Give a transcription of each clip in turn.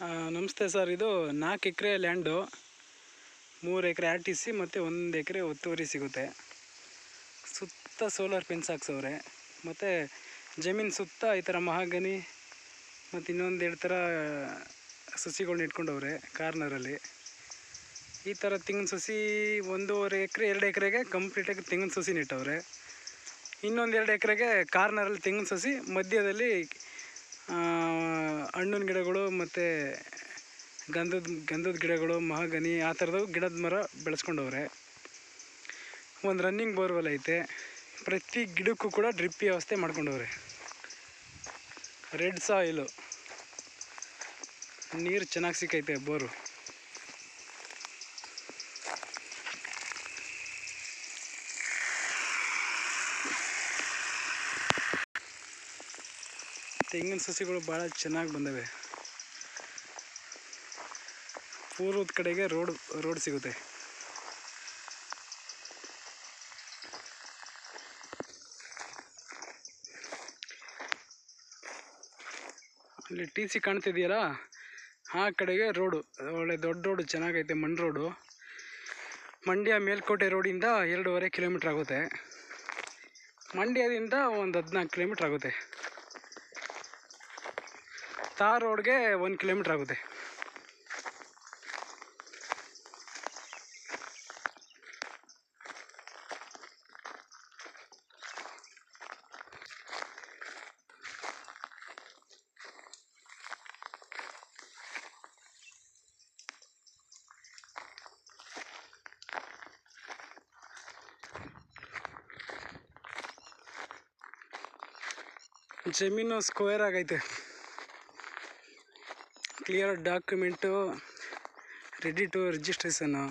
ನಮಸ್ತೆ ಸರ್. ಇದು ನಾಲ್ಕು ಎಕರೆ ಲ್ಯಾಂಡು, ಮೂರು ಎಕರೆ ಆರ್ ಟಿ ಸಿ ಮತ್ತು ಒಂದು ಎಕರೆ ಒತ್ತುವರಿ ಸಿಗುತ್ತೆ. ಸುತ್ತ ಸೋಲಾರ್ ಪೆನ್ಸ್ ಹಾಕ್ಸವ್ರೆ. ಮತ್ತು ಜಮೀನು ಸುತ್ತ ಈ ಥರ ಮಹಾಗನಿ ಮತ್ತು ಇನ್ನೊಂದು ಎರಡು ಥರ ಸಸಿಗಳನ್ನ ಇಟ್ಕೊಂಡವ್ರೆ ಕಾರ್ನರಲ್ಲಿ. ಈ ಥರ ತೆಂಗಿನ ಸಸಿ ಒಂದೂವರೆ ಎಕರೆ, ಎರಡು ಎಕರೆಗೆ ಕಂಪ್ಲೀಟಾಗಿ ತೆಂಗಿನ ಸಸಿ ನೆಟ್ಟವ್ರೆ ಇನ್ನೊಂದು ಎರಡು ಎಕರೆಗೆ ಕಾರ್ನರಲ್ಲಿ ತೆಂಗಿನ ಸಸಿ ಮಧ್ಯದಲ್ಲಿ ಹಣ್ಣಿನ ಗಿಡಗಳು ಮತ್ತು ಗಂಧದ ಗಂಧದ ಗಿಡಗಳು, ಮಹಾಗನಿ, ಆ ಥರದ ಗಿಡದ ಮರ ಬೆಳೆಸ್ಕೊಂಡವ್ರೆ. ಒಂದು ರನ್ನಿಂಗ್ ಬೋರ್ವೆಲ್ ಐತೆ. ಪ್ರತಿ ಗಿಡಕ್ಕೂ ಕೂಡ ಡ್ರಿಪ್ ವ್ಯವಸ್ಥೆ ಮಾಡ್ಕೊಂಡವ್ರೆ. ರೆಡ್ ಸಾಯಿಲು ನೀರು ಚೆನ್ನಾಗಿ ಸಿಕ್ಕೈತೆ ಬೋರು. ತೆಂಗಿನ ಸಸಿಗಳು ಭಾಳ ಚೆನ್ನಾಗಿ ಬಂದವೆ. ಪೂರ್ವದ ಕಡೆಗೆ ರೋಡ್ ರೋಡ್ ಸಿಗುತ್ತೆ. ಅಲ್ಲಿ ಟಿ ಸಿ ಕಾಣ್ತಿದೆಯಲ್ಲ, ಆ ಕಡೆಗೆ ರೋಡು, ಒಳ್ಳೆ ದೊಡ್ಡ ರೋಡು, ಚೆನ್ನಾಗೈತೆ ಮಣ್ಣು ರೋಡು. ಮಂಡ್ಯ ಮೇಲ್ಕೋಟೆ ರೋಡಿಂದ ಎರಡೂವರೆ ಕಿಲೋಮೀಟ್ರ್ ಆಗುತ್ತೆ. ಮಂಡ್ಯದಿಂದ ಒಂದು ಹದಿನಾಲ್ಕು ಕಿಲೋಮೀಟ್ರ್ ಆಗುತ್ತೆ. ತಾರ್ ರೋಡ್ಗೆ ಒಂದು ಕಿಲೋಮೀಟ್ರ್ ಆಗುತ್ತೆ ಜಮೀನು ಸ್ಕ್ವೇರ್ ಆಗೈತೆ clear document ready to registration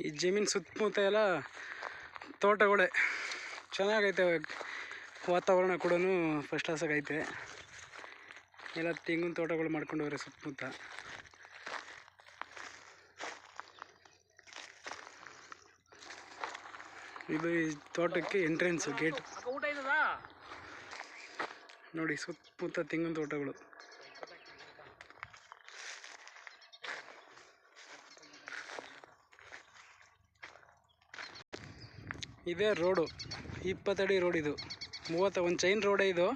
ಈ ಜಮೀನು ಸುತ್ತಮುತ್ತ ಎಲ್ಲ ತೋಟಗಳೇ. ಚೆನ್ನಾಗೈತೆ ವಾತಾವರಣ ಕೂಡ ಫಸ್ಟ್ ಕ್ಲಾಸಾಗೈತೆ ಎಲ್ಲ ತೆಂಗಿನ ತೋಟಗಳು ಮಾಡ್ಕೊಂಡವ್ರೆ ಸುತ್ತಮುತ್ತ. ಇದು ಈ ತೋಟಕ್ಕೆ ಎಂಟ್ರೆನ್ಸ್ ಗೇಟ್ ನೋಡಿ, ಸುತ್ತಮುತ್ತ ತೆಂಗಿನ ತೋಟಗಳು. ಇದೇ ರೋಡು ಇಪ್ಪತ್ತಡಿ ರೋಡ್ ಇದು. ಮೂವತ್ತ, ಒಂದು ಚೈನ್ ರೋಡೇ ಇದು.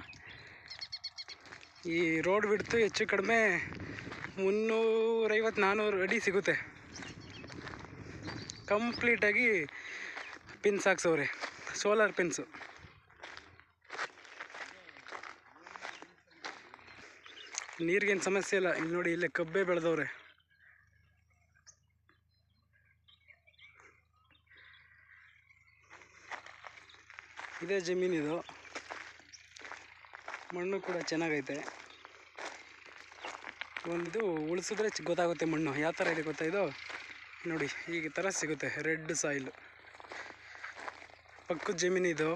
ಈ ರೋಡ್ ಬಿಡ್ತು ಹೆಚ್ಚು ಕಡಿಮೆ ಮುನ್ನೂರೈವತ್ತು ನಾನ್ನೂರು ಅಡಿ ಸಿಗುತ್ತೆ. ಕಂಪ್ಲೀಟಾಗಿ ಪಿನ್ಸ್ ಹಾಕ್ಸವ್ರೆ ಸೋಲಾರ್ ಪಿನ್ಸು ನೀರಿಗೇನು ಸಮಸ್ಯೆ ಇಲ್ಲ, ಇಲ್ಲಿ ನೋಡಿ ಇಲ್ಲೇ ಕಬ್ಬೆ ಬೆಳೆದವ್ರೆ. ಇದೇ ಜಮೀನಿದು. ಮಣ್ಣು ಕೂಡ ಚೆನ್ನಾಗೈತೆ. ಒಂದು ಉಳಿಸಿದ್ರೆ ಗೊತ್ತಾಗುತ್ತೆ ಮಣ್ಣು. ಯಾವ ಥರ ಇದೆ ಗೊತ್ತಾ ಇದು? ನೋಡಿ ಈ ಥರ ಸಿಗುತ್ತೆ, ರೆಡ್ ಸಾಯಿಲು. ಪಕ್ಕದ ಜಮೀನಿದು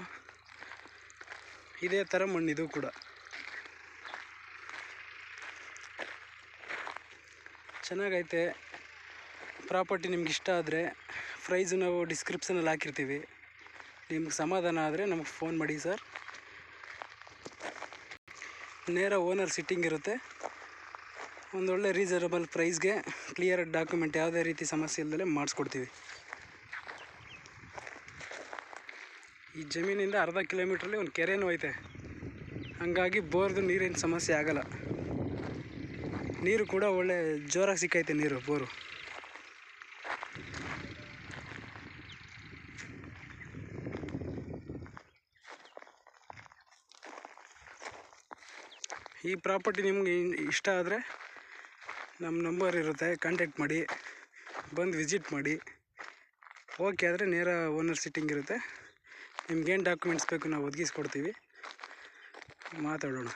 ಇದೇ. ಥರ ಮಣ್ಣಿದು ಕೂಡ. ಚೆನ್ನಾಗೈತೆ. ಪ್ರಾಪರ್ಟಿ ನಿಮ್ಗೆ ಇಷ್ಟ ಆದರೆ ಪ್ರೈಸು ನಾವು ಡಿಸ್ಕ್ರಿಪ್ಷನಲ್ಲಿ ಹಾಕಿರ್ತೀವಿ. ನಿಮ್ಗೆ ಸಮಾಧಾನ ಆದರೆ ನಮಗೆ ಫೋನ್ ಮಾಡಿ ಸರ್. ನೇರ ಓನರ್ ಸಿಟ್ಟಿಂಗ್ ಇರುತ್ತೆ. ಒಂದೊಳ್ಳೆ ರೀಸನಬಲ್ ಪ್ರೈಸ್ಗೆ ಕ್ಲಿಯರ್ ಡಾಕ್ಯುಮೆಂಟ್ ಯಾವುದೇ ರೀತಿ ಸಮಸ್ಯೆ ಇಲ್ಲದೆ ಮಾಡಿಸ್ಕೊಡ್ತೀವಿ. ಈ ಜಮೀನಿಂದ ಅರ್ಧ ಕಿಲೋಮೀಟ್ರಲ್ಲಿ ಒಂದು ಕೆರೆನೂ ಐತೆ. ಹಂಗಾಗಿ ಬೋರ್ದು ನೀರಿನ ಸಮಸ್ಯೆ ಆಗಲ್ಲ. ನೀರು ಕೂಡ ಒಳ್ಳೆ ಜೋರಾಗಿ ಸಿಕ್ಕೈತೆ ನೀರು, ಬೋರು. ಈ ಪ್ರಾಪರ್ಟಿ ನಿಮಗೆ ಇಷ್ಟ ಆದರೆ ನಮ್ಮ ನಂಬರ್ ಇರುತ್ತೆ ಕಾಂಟ್ಯಾಕ್ಟ್ ಮಾಡಿ, ಬಂದು ವಿಸಿಟ್ ಮಾಡಿ. ಓಕೆ ಆದರೆ ನೇರ ಓನರ್ ಸಿಟ್ಟಿಂಗ್ ಇರುತ್ತೆ. ನಿಮ್ಗೇನು ಡಾಕ್ಯುಮೆಂಟ್ಸ್ ಬೇಕು ನಾವು ಒದಗಿಸ್ಕೊಡ್ತೀವಿ. ಮಾತಾಡೋಣ.